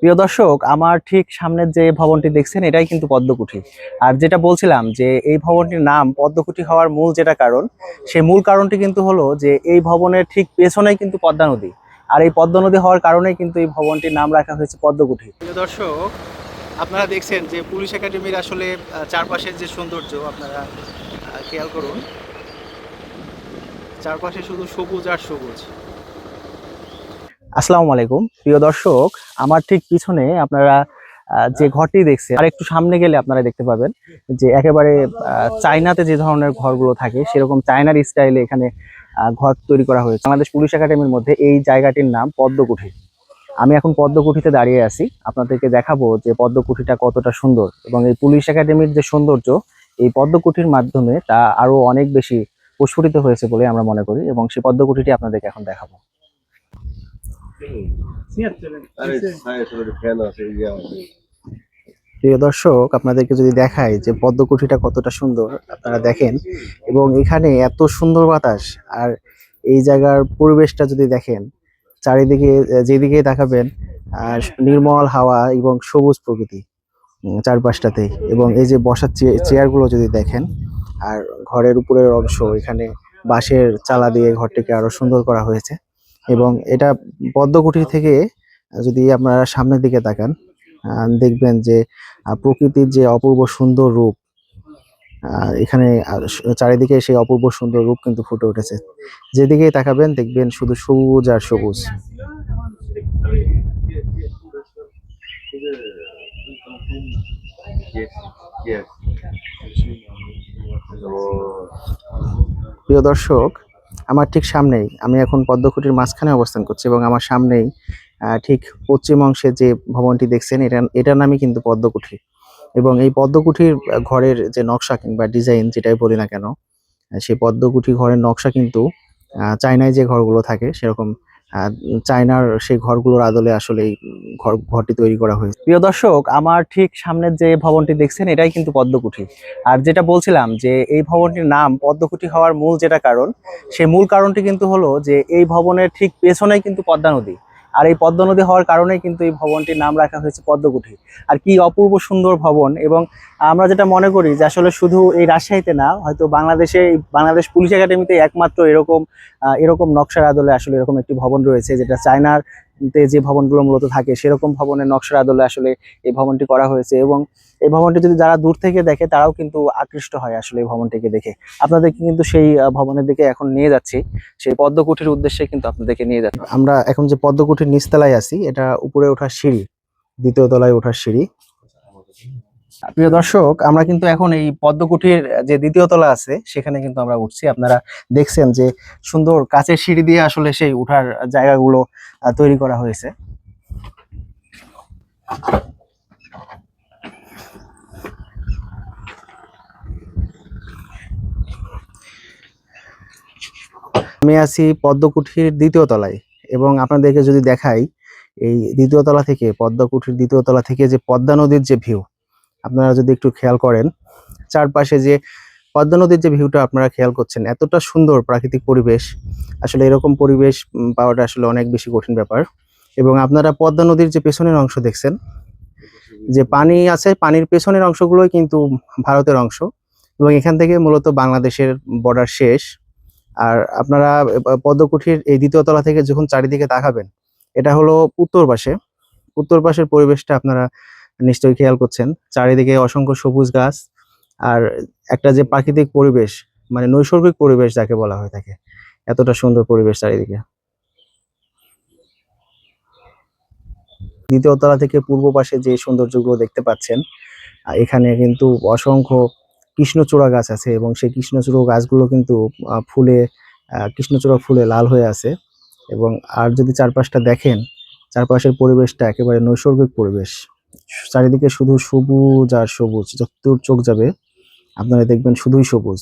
প্রিয় দর্শক, আমার ঠিক সামনের যে ভবনটি দেখছেন, এটাই কিন্তু পদ্মকুঠি। আর যেটা বলছিলাম যে, এই ভবনটির নাম পদ্মকুঠি হওয়ার মূল যেটা কারণ সেই মূল কারণটি কিন্তু হলো যে, এই ভবনের ঠিক পেছনেই কিন্তু পদ্মা নদী। আর এই পদ্মা নদী হওয়ার কারণেই কিন্তু এই ভবনটির নাম রাখা হয়েছে পদ্মকুঠি। প্রিয় দর্শক, আপনারা দেখছেন যে, পুলিশ একাডেমির আসলে চারপাশের যে সৌন্দর্য, আপনারা খেয়াল করুন। চারপাশে শুধু সবুজ আর সবুজ। আসসালামু আলাইকুম। প্রিয় দর্শক, আমার ঠিক পিছনে আপনারা যে ঘরটি দেখছেন, আর একটু সামনে গেলে আপনারা দেখতে পাবেন যে একেবারে চায়নাতে যে ধরনের ঘরগুলো থাকে, সেরকম চায়নার স্টাইলে এখানে ঘর তৈরি করা হয়েছে। বাংলাদেশ পুলিশ একাডেমির মধ্যে এই জায়গাটির নাম পদ্মকুঠি। আমি এখন পদ্মকুঠিতে দাঁড়িয়ে আছি। আপনাদেরকে দেখাবো যে পদ্মকুঠিটা কতটা সুন্দর এবং এই পুলিশ একাডেমির যে সৌন্দর্য, এই পদ্মকুঠির মাধ্যমে তা আরও অনেক বেশি প্রস্ফুটিত হয়েছে বলে আমরা মনে করি এবং সেই পদ্মকুঠিটি আপনাদেরকে এখন দেখাবো আরে ছায়া সবাই ফ্যান আছে এই যে আমাদের। প্রিয় দর্শক, আপনাদেরকে যদি দেখাই যে পদ্মকুঠিটা কতটা সুন্দর, আপনারা দেখেন। এবং এখানে এত সুন্দর বাতাস, আর এই জায়গার পরিবেশটা যদি দেখেন, চারিদিকে, যেদিকে তাকাবেন, আর নির্মল হাওয়া এবং সবুজ প্রকৃতি চারপাশটাতে। এবং এই যে বসার চেয়ারগুলো যদি দেখেন, আর ঘরের উপরের অংশ, এখানে বাঁশের চালা দিয়ে ঘরটিকে আরও সুন্দর করা হয়েছে। এবং এটা পদ্মকুঠি থেকে যদি আপনারা সামনের দিকে তাকান দেখবেন যে প্রকৃতির যে অপূর্ব সুন্দর রূপ এখানে চারিদিকে সেই অপূর্ব সুন্দর রূপ কিন্তু ফুটে উঠেছে। যেদিকে তাকাবেন দেখবেন শুধু সবুজ আর সবুজ। প্রিয় দর্শক আমার ঠিক সামনেই, আমি এখন পদ্মকুটির মাঝখানে অবস্থান করছি এবং আমার সামনেই ঠিক পশ্চিম অংশে যে ভবনটি দেখছেন, এটা, এটার নামই কিন্তু পদ্মকুঠি এবং এই পদ্মকুঠির ঘরের যে নকশা কিংবা ডিজাইন যেটাই বলি না কেন সেই পদ্মকুঠি ঘরের নকশা কিন্তু চায়নায় যে ঘরগুলো থাকে, সেরকম চায়নার সেই ঘরগুলোর আদলে আসলে এই ঘর, ঘরটি তৈরি করা হয়েছে। প্রিয় দর্শক, আমার ঠিক সামনের যে ভবনটি দেখছেন, এটাই কিন্তু পদ্মকুঠি। আর যেটা বলছিলাম যে এই ভবনটির নাম পদ্মকুঠি হওয়ার মূল যেটা কারণ, সেই মূল কারণটি কিন্তু হলো যে এই ভবনের ঠিক পেছনেই কিন্তু পদ্মা নদী। আর এই পদ্ম নদী হওয়ার কারণেই কিন্তু এই ভবনটির নাম রাখা হয়েছে পদ্মকুঠি। আর কি অপূর্ব সুন্দর ভবন এবং আমরা যেটা মনে করি যে আসলে শুধু এই রাজশাহীতে না, হয়তো বাংলাদেশে বাংলাদেশ পুলিশ একাডেমিতে একমাত্র এরকম এরকম নকশার আদলে আসলে এরকম একটি ভবন রয়েছে যেটা চায়নার তে যে ভবনগুলো মূলত থাকে, সেরকম ভবনের নকশার আদলে আসলে এই ভবনটি করা হয়েছে এবং এই ভবনটি যদি যারা দূর থেকে দেখে, তারাও কিন্তু আকৃষ্ট হয় আসলে এই ভবনটিকে দেখে। আপনাদেরকে কিন্তু সেই ভবনের দিকে এখন নিয়ে যাচ্ছি। সেই পদ্মকুঠির উদ্দেশ্যে কিন্তু আপনাদেরকে নিয়ে যাচ্ছি। আমরা এখন যে পদ্মকুঠির নিচতলায় আছি, এটা উপরে ওঠার সিঁড়ি, দ্বিতীয় তলায় ওঠার সিঁড়ি। প্রিয় দর্শক, আমরা কিন্তু এখন এই পদ্মকুঠির যে দ্বিতীয় তলা আছে, সেখানে কিন্তু আমরা উঠছি। আপনারা দেখছেন যে সুন্দর কাচের সিঁড়ি দিয়ে আসলে সেই উঠার জায়গাগুলো তৈরি করা হয়েছে। আমি আছি পদ্মকুঠির দ্বিতীয় তলায় এবং আপনাদেরকে যদি দেখাই, এই দ্বিতীয় তলা থেকে, পদ্মকুঠির দ্বিতীয় তলা থেকে যে পদ্মা নদীর যে ভিউ আপনারা যদি একটু খেয়াল করেন, চারপাশে যে পদ্মা নদীর যে ভিউটা আপনারা খেয়াল করছেন, এতটা সুন্দর প্রাকৃতিক পরিবেশ। আসলে এরকম পরিবেশ পাওয়াটা আসলে অনেক বেশি কঠিন ব্যাপার। এবং আপনারা পদ্মা নদীর যে পেছনের অংশ দেখছেন, যে পানি আছে, পানির পেছনের অংশগুলোই কিন্তু ভারতের অংশ। এবং এখান থেকে মূলত বাংলাদেশের বর্ডার শেষ। আর আপনারা পদ্মকুঠির এই দ্বিতীয় তলা থেকে যখন চারিদিকে তাকাবেন, এটা হলো উত্তর পাশে। উত্তর পাশের পরিবেশটা আপনারা নিশ্চয়ই খেয়াল করছেন। চারিদিকে অসংখ্য সবুজ গাছ আর একটা যে প্রাকৃতিক পরিবেশ মানে নৈসর্গিক পরিবেশ যাকে বলা হয়ে থাকে এতটা সুন্দর পরিবেশ চারিদিকে। দ্বিতীয় তলা থেকে পূর্ব পাশে যে সৌন্দর্যগুলো দেখতে পাচ্ছেন এখানে কিন্তু অসংখ্য কৃষ্ণচূড়া গাছ আছে এবং সেই কৃষ্ণচূড়া গাছগুলো কিন্তু ফুলে কৃষ্ণচূড়া ফুলে লাল হয়ে আছে এবং আর যদি চারপাশটা দেখেন, চারপাশের পরিবেশটা একেবারে নৈসর্গিক পরিবেশ। চারিদিকে শুধু সবুজ আর সবুজ যতদূর চোখ যাবে আপনারা দেখবেন শুধুই সবুজ।